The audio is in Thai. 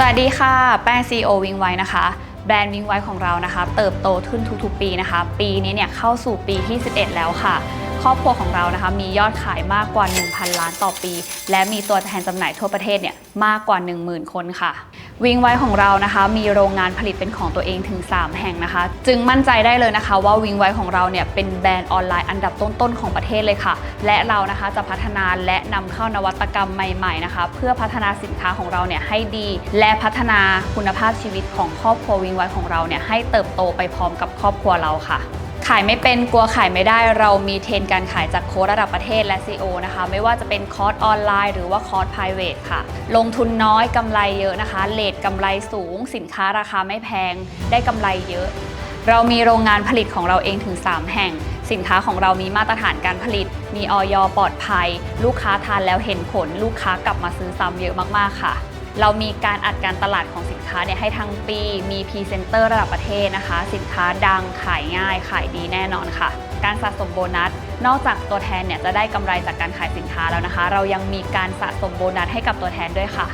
สวัสดีค่ะ แป้ง CEO วิงไว้นะคะ แบรนด์วิงไว้ของเรานะคะ เติบโตขึ้นทุกๆ ปีนะคะ ปีนี้เนี่ยเข้าสู่ปีที่ 11 แล้วค่ะ ครอบครัวของเรานะคะมียอดขายมากกว่า 1,000 ล้านต่อปี และมีตัวแทนจำหน่ายทั่วประเทศเนี่ยมากกว่า 10,000 คนค่ะ วิงไว้ของเรานะคะมีโรงงานผลิตเป็นของตัวเองถึง 3 แห่งนะคะ จึงมั่นใจได้เลยนะคะ ว่าวิงไว้ของเราเนี่ยเป็นแบรนด์ออนไลน์อันดับต้นๆของประเทศเลยค่ะ และเรานะคะจะพัฒนาและนำเข้านวัตกรรมใหม่ๆนะคะ เพื่อพัฒนาสินค้าของเราเนี่ยให้ดี และพัฒนาคุณภาพชีวิตของครอบครัววิงไว้ของเราเนี่ยให้เติบโตไปพร้อมกับครอบครัวเราค่ะ ขายไม่เป็นกลัวขายไม่ได้ เรามีเทรนการขายจากโค้ดระดับประเทศและ CEO นะคะ ไม่ว่าจะเป็นคอร์สออนไลน์หรือว่าคอร์ส private ค่ะ ลงทุนน้อยกำไรเยอะนะคะเลทกำไรสูง สินค้าราคาไม่แพง ได้กำไรเยอะ เรามีโรงงานผลิตของเราเองถึง 3 แห่ง สินค้าของเรามีมาตรฐานการผลิต มีออยปลอดภัย ลูกค้าทานแล้วเห็นผล ลูกค้ากลับมาซื้อซ้ำเยอะมากๆค่ะ เรามีการอัดการตลาดของสินค้าเนี่ยให้ทั้งปี มีพรีเซนเตอร์ระดับประเทศนะคะ สินค้าดังขายง่าย ขายดีแน่นอนค่ะ การสะสมโบนัส นอกจากตัวแทนเนี่ยจะได้กำไรจากการขายสินค้าแล้วนะคะ เรายังมีการสะสมโบนัสให้กับตัวแทนด้วยค่ะ